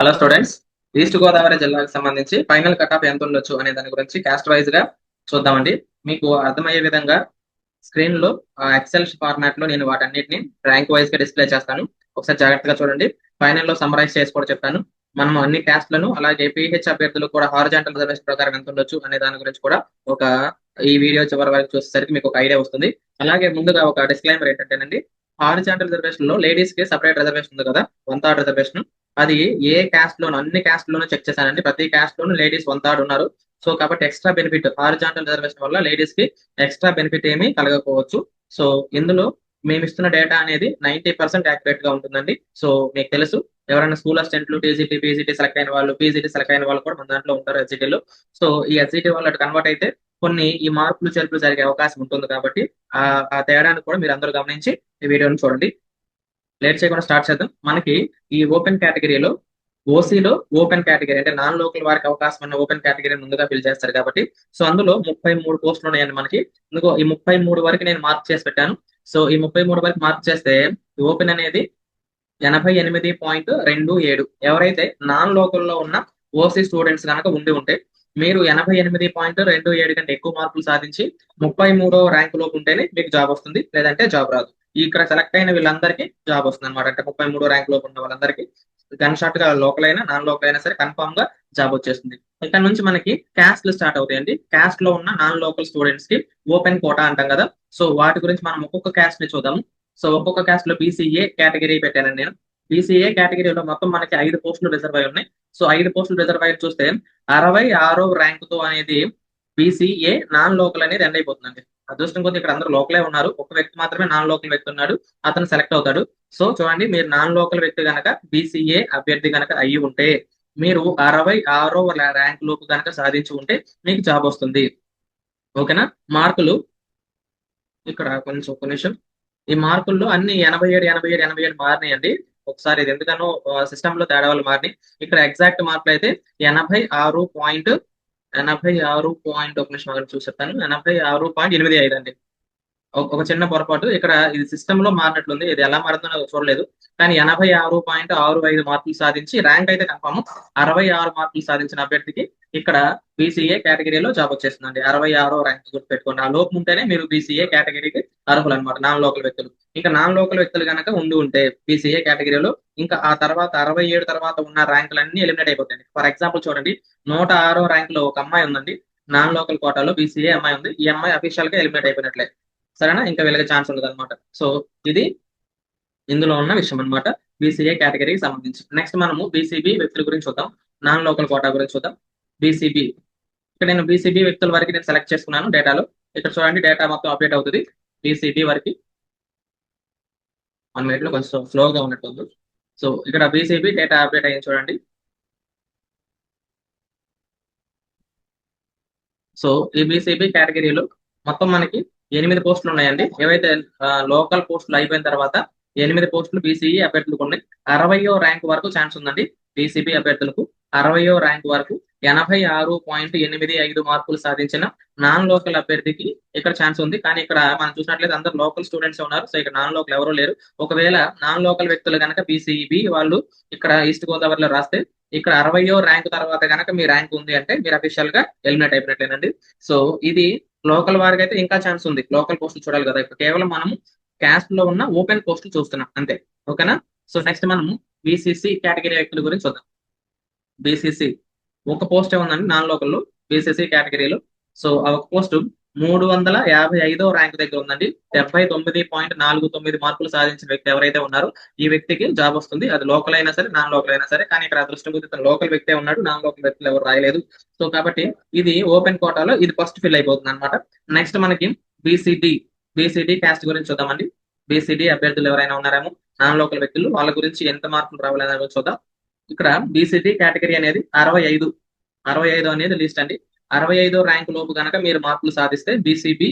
Hello students east Godavari జిల్లాకు సంబంధించి final cut off ఎంత ఉండొచ్చు అనే దాని గురించి క్యాస్ట్ వైజ్గా చూద్దామండి. మీకు అర్థమయ్యే విధంగా స్క్రీన్లో ఎక్సెల్ ఫార్మాట్లో నేను వాటన్నిటిని ర్యాంక్ వైజ్గా డిస్ప్లే చేస్తాను. ఒకసారి జాగ్రత్తగా చూడండి. ఫైనల్లో సమరైజ్ చేసి కూడా చెప్తాను. మనం అన్ని క్యాస్ట్లను అలాగే పిహెచ్ అభ్యర్థులు కూడా హారిజాంటల్ రిజర్వేషన్ ప్రకారం ఎంత ఉండొచ్చు అనే దాని గురించి కూడా ఒక ఈ వీడియో చివరి వరకు చూసేసరికి మీకు ఒక ఐడియా వస్తుంది. అలాగే ముందుగా ఒక డిస్క్లైమర్ ఏంటంటేనండి హారిజాంటల్ రిజర్వేషన్లో లేడీస్కి సపరేట్ రిజర్వేషన్ ఉంది కదా వన్ థర్డ్ రిజర్వేషన్ అది ఏ క్యాస్ట్ లోను అన్ని క్యాస్ట్ లోనూ చెక్ చేశానండి ప్రతి క్యాస్ట్ లోను లేడీస్ వన్ థర్డ్ ఉన్నారు. సో కాబట్టి ఎక్స్ట్రా బెనిఫిట్ హారిజాంటల్ రిజర్వేషన్ వల్ల లేడీస్కి ఎక్స్ట్రా బెనిఫిట్ ఏమి కలగకపోవచ్చు. సో ఇందులో మేము ఇస్తున్న డేటా అనేది నైన్టీ పర్సెంట్ యాక్యురేట్గా ఉంటుందండి. సో మీకు తెలుసు ఎవరైనా స్కూల్ అసిస్టెంట్లు టీజీటీ పీజీటీ సెలెక్ట్ అయిన వాళ్ళు పీజీటీ సెలెక్ట్ అయిన వాళ్ళు కూడా మన దాంట్లో ఉంటారు ఎస్జిటీలో సో ఈ ఎస్జిటీ వాళ్ళు కన్వర్ట్ అయితే కొన్ని ఈ మార్పులు చేర్పులు జరిగే అవకాశం ఉంటుంది కాబట్టి ఆ ఆ కూడా మీరు అందరూ గమనించి ఈ వీడియోని చూడండి. లేట్ చేయకుండా స్టార్ట్ చేద్దాం. మనకి ఈ ఓపెన్ కేటగిరీలో ఓసీలో ఓపెన్ కేటగిరీ అంటే నాన్ లోకల్ వారికి అవకాశం ఉన్న ఓపెన్ కేటగిరీ ముందుగా ఫిల్ చేస్తారు కాబట్టి. సో అందులో ముప్పై మూడు పోస్టులు ఉన్నాయండి మనకి. ఇందుకో ఈ ముప్పై మూడు వరకు నేను మార్క్ చేసి పెట్టాను. సో ఈ ముప్పై మూడు వరకు మార్క్ చేస్తే ఓపెన్ అనేది ఎనభై ఎనిమిది పాయింట్ రెండు ఏడు. ఎవరైతే నాన్ లోకల్లో ఉన్న ఓసీ స్టూడెంట్స్ కనుక ఉండి ఉంటే మీరు ఎనభై ఎనిమిది పాయింట్ రెండు ఏడు కంటే ఎక్కువ మార్కులు సాధించి ముప్పై మూడో ర్యాంక్ లోపు ఉంటేనే మీకు జాబ్ వస్తుంది లేదంటే జాబ్ రాదు. ఇక్కడ సెలెక్ట్ అయిన వీళ్ళందరికీ జాబ్ వస్తుంది అనమాట అంటే ముప్పై మూడో ర్యాంక్ లోపు ఉన్న వాళ్ళందరికీ గన్ షాట్గా లోకల్ అయినా నాన్ లోకల్ అయినా సరే కన్ఫర్మ్గా జాబ్ వచ్చేస్తుంది. ఇక్కడ నుంచి మనకి క్యాస్ట్లు స్టార్ట్ అవుతాయండి. క్యాస్ట్లో ఉన్న నాన్ లోకల్ స్టూడెంట్స్కి ఓపెన్ కోటా అంటాం కదా. సో వాటి గురించి మనం ఒక్కొక్క క్యాస్ట్ని చూద్దాము సో ఒక్కొక్క క్యాస్ట్లో బీసీఏ కేటగిరీ పెట్టానండి నేను. బీసీఏ కేటగిరీలో మొత్తం మనకి ఐదు పోస్టులు రిజర్వ్ అయి ఉన్నాయి. సో ఐదు పోస్టులు రిజర్వ్ అయ్యి చూస్తే అరవై ఆరో ర్యాంక్తో అనేది బీసీఏ నాన్ లోకల్ అనేది ఎండ్ అయిపోతుందండి. అదృష్టం కొద్ది ఇక్కడ అందరూ లోకలే ఉన్నారు. ఒక వ్యక్తి మాత్రమే నాన్ లోకల్ వ్యక్తి ఉన్నాడు. అతను సెలెక్ట్ అవుతాడు. సో చూడండి మీరు నాన్ లోకల్ వ్యక్తి కనుక బీసీఏ అభ్యర్థి కనుక అయ్యి ఉంటే మీరు అరవై ఆరో ర్యాంక్ లోపు కనుక సాధించి ఉంటే మీకు జాబ్ వస్తుంది. ఓకేనా? మార్కులు. ఇక్కడ కొంచెం ఒక నిమిషం. ఈ మార్కుల్లో అన్ని ఎనభై ఏడు ఎనభై ఏడు ఎనభై ఏడు మారినాయండి. ఒకసారి ఇది ఎందుకనో సిస్టమ్లో తేడా వాళ్ళు మారినాయి. ఇక్కడ ఎగ్జాక్ట్ మార్కులు అయితే ఎనభై ఆరు పాయింట్ ఎనభై ఆరు పాయింట్ ఒక నిమిషం అక్కడ చూసి చెప్తాను. ఎనభై ఆరు పాయింట్ ఎనిమిది ఐదు అండి. ఒక చిన్న పొరపాటు. ఇక్కడ ఇది సిస్టమ్లో మారినట్లుంది. ఇది ఎలా మారుతుందో చూడలేదు. కానీ ఎనభై ఆరు పాయింట్ ఆరు ఐదు మార్కులు సాధించి ర్యాంక్ అయితే కన్ఫామ్. అరవై ఆరు మార్కులు సాధించిన అభ్యర్థికి ఇక్కడ బీసీఏ కేటగిరీలో జాబ్ వచ్చేస్తుందండి. అరవై ఆరో ర్యాంక్ గుర్తుపెట్టుకోండి. ఆ లోపు ఉంటేనే మీరు బీసీఏ కేటగిరీకి అర్హులు అనమాట నాన్ లోకల్ వ్యక్తులు. ఇంకా నాన్ లోకల్ వ్యక్తులు కనుక ఉండి ఉంటే బీసీఏ కేటగిరీలో ఇంకా ఆ తర్వాత అరవై ఏడు తర్వాత ఉన్న ర్యాంకులన్నీ ఎలిమినేట్ అయిపోతాయి ఫర్ ఎగ్జాంపుల్ చూడండి. నూట ఆరో ర్యాంక్లో ఒక అమ్మాయి ఉందండి. నాన్ లోకల్ కోటాలో బీసీఏ అమ్మాయి ఉంది. ఈ అమ్మాయి అఫీషియల్గా ఎలిమినేట్ అయిపోయినట్లే. సరేనా? ఇంకా వెళ్ళగే ఛాన్స్ ఉండదు అనమాట సో ఇది ఇందులో ఉన్న విషయం అనమాట బీసీఏ కేటగిరీకి సంబంధించి. నెక్స్ట్ మనము బీసీబీ వ్యక్తుల గురించి చూద్దాం. నాన్ లోకల్ కోటా గురించి చూద్దాం. బీసీబీ ఇక్కడ నేను బీసీబీ వ్యక్తుల వరకు నేను సెలెక్ట్ చేసుకున్నాను డేటాలో. ఇక్కడ చూడండి డేటా మొత్తం అప్డేట్ అవుతుంది. బీసీబీ వరకు. వన్ మినిట్లో కొంచెం స్లోగా ఉన్నట్టు సో ఇక్కడ బీసీబీ డేటా అప్డేట్ అయ్యింది చూడండి. సో ఈ బీసీబీ కేటగిరీలో మొత్తం మనకి ఎనిమిది పోస్టులు ఉన్నాయండి. ఏవైతే లోకల్ పోస్టులు అయిపోయిన తర్వాత ఎనిమిది పోస్టులు బీసీఈ అభ్యర్థులకు ఉన్నాయి. అరవయో ర్యాంక్ వరకు ఛాన్స్ ఉందండి బీసీబీ అభ్యర్థులకు. అరవయో ర్యాంక్ వరకు ఎనభై ఆరు పాయింట్ ఎనిమిది ఐదు మార్కులు సాధించిన నాన్ లోకల్ అభ్యర్థికి ఇక్కడ ఛాన్స్ ఉంది. కానీ ఇక్కడ మనం చూసినట్లయితే అందరు లోకల్ స్టూడెంట్స్ ఉన్నారు. సో ఇక్కడ నాన్ లోకల్ ఎవరూ లేరు. ఒకవేళ నాన్ లోకల్ వ్యక్తులు కనుక బీసీఈబీ వాళ్ళు ఇక్కడ ఈస్ట్ గోదావరిలో రాస్తే ఇక్కడ అరవయో ర్యాంక్ తర్వాత కనుక మీ ర్యాంక్ ఉంది అంటే మీరు అఫీషియల్గా ఎలిమినేట్ అయిపోయినట్లేనండి. సో ఇది లోకల్ వారికి అయితే ఇంకా ఛాన్స్ ఉంది. లోకల్ పోస్టులు చూడాలి కదా. ఇప్పుడు కేవలం మనం క్యాస్ట్లో ఉన్న ఓపెన్ పోస్టులు చూస్తున్నాం. అంతే. ఓకేనా సో నెక్స్ట్ మనం బీసీసీ కేటగిరీ వ్యక్తుల గురించి చూద్దాం. బీసీసీ ఒక పోస్ట్ ఉందండి? నాన్ లోకల్లో బీసీసీ కేటగిరీలో సో ఆ ఒక పోస్ట్ మూడు వందల యాభై ఐదో ర్యాంక్ దగ్గర ఉందండి. డెబ్బై తొమ్మిది పాయింట్ నాలుగు తొమ్మిది మార్కులు సాధించిన వ్యక్తి ఎవరైతే ఉన్నారో ఈ వ్యక్తికి జాబ్ వస్తుంది. అది లోకల్ అయినా సరే నాన్ లోకల్ అయినా సరే కానీ ఇక్కడ అదృష్టం కొద్ది లోకల్ వ్యక్తే ఉన్నాడు. నాన్ లోకల్ వ్యక్తులు ఎవరు రాయలేదు. సో కాబట్టి ఇది ఓపెన్ కోటాలో ఇది ఫస్ట్ ఫిల్ అయిపోతుంది అనమాట నెక్స్ట్ మనకి బీసీడీ బీసీడీ క్యాస్ట్ గురించి చూద్దామండి. బీసీడీ అభ్యర్థులు ఎవరైనా ఉన్నారేమో నాన్ లోకల్ వ్యక్తులు వాళ్ళ గురించి ఎంత మార్కులు రావాలనే చూద్దాం. ఇక్కడ బీసీడీ కేటగిరీ అనేది అరవై ఐదు అరవై ఐదు అనేది లిస్ట్ అండి. అరవై ఐదో ర్యాంక్ లోపు కనుక మీరు మార్కులు సాధిస్తే BCB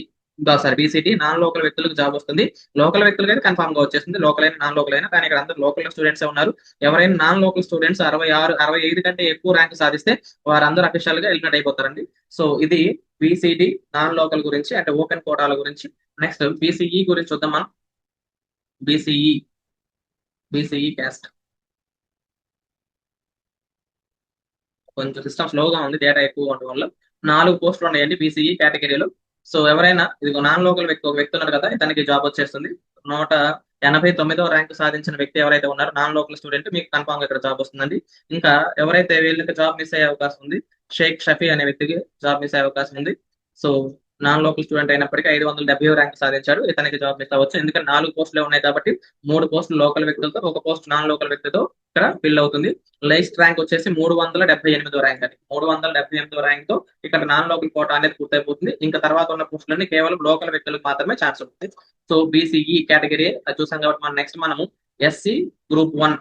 sorry BCT non local వ్యక్తులకు జాబ్ వస్తుంది. లోకల్ వ్యక్తులకు అయితే కన్ఫామ్గా వచ్చేస్తుంది. లోకల్ అయినా నాన్ లోకల్ అయినా. కానీ ఇక్కడ అందరూ లోకల్ స్టూడెంట్స్ ఉన్నారు. ఎవరైనా నాన్ లోకల్ స్టూడెంట్స్ అరవై ఆరు అరవై ఐదు కంటే ఎక్కువ ర్యాంక్ సాధిస్తే వారందరూ అఫీషియల్గా ఎలిమినేట్ అయిపోతారండి. సో ఇది బీసీడీ నాన్ లోకల్ గురించి అంటే ఓపెన్ కోటాల గురించి. నెక్స్ట్ బీసీఈ గురించి చూద్దాం మనం. బీసీఈ బీసీఈ క్యాస్ట్ కొంచెం సిస్టమ్ స్లోగా ఉంది డేటా ఎక్కువ ఉండడం వల్ల. నాలుగు పోస్టులు ఉన్నాయండి బీసీఈ కేటగిరీలో సో ఎవరైనా ఇది నాన్ లోకల్ వ్యక్తి ఒక వ్యక్తి ఉన్నారు కదా ఇతనికి జాబ్ వచ్చేస్తుంది. నూట ఎనభై తొమ్మిదో ర్యాంక్ సాధించిన వ్యక్తి ఎవరైతే ఉన్నారో నాన్ లోకల్ స్టూడెంట్ మీకు కన్ఫామ్గా ఇక్కడ జాబ్ వస్తుందండి. ఇంకా ఎవరైతే వీళ్ళకి జాబ్ మిస్ అయ్యే అవకాశం ఉంది షేక్ షఫీ అనే వ్యక్తికి జాబ్ మిస్ అయ్యే అవకాశం ఉంది. సో నాన్ లోకల్ స్టూడెంట్ అయినప్పటికీ ఐదు వందల డెబ్బై ర్యాంక్ సాధించాడు. ఇతనికి జాబ్ మిస్ అవ్వచ్చు ఎందుకంటే నాలుగు పోస్టులు ఉన్నాయి కాబట్టి మూడు పోస్టులు లోకల్ వ్యక్తులతో ఒక పోస్ట్ నాన్ లోకల్ వ్యక్తితో ఇక్కడ ఫిల్ అవుతుంది. లైస్ట్ ర్యాంక్ వచ్చేసి మూడు వందల డెబ్బై ఎనిమిదో ర్యాంక్ అని మూడు వందల డెబ్బై ఎనిమిదో ర్యాంక్తో ఇక్కడ నాన్ లోకల్ కోట అనేది పూర్తయిపోతుంది. ఇంకా తర్వాత ఉన్న పోస్టులన్నీ కేవలం లోకల్ వ్యక్తులకు మాత్రమే ఛాన్స్ ఉంటుంది. సో బీసీఈ e, కేటగిరీ అది చూసాం కాబట్టి మనం నెక్స్ట్ మనము SC group one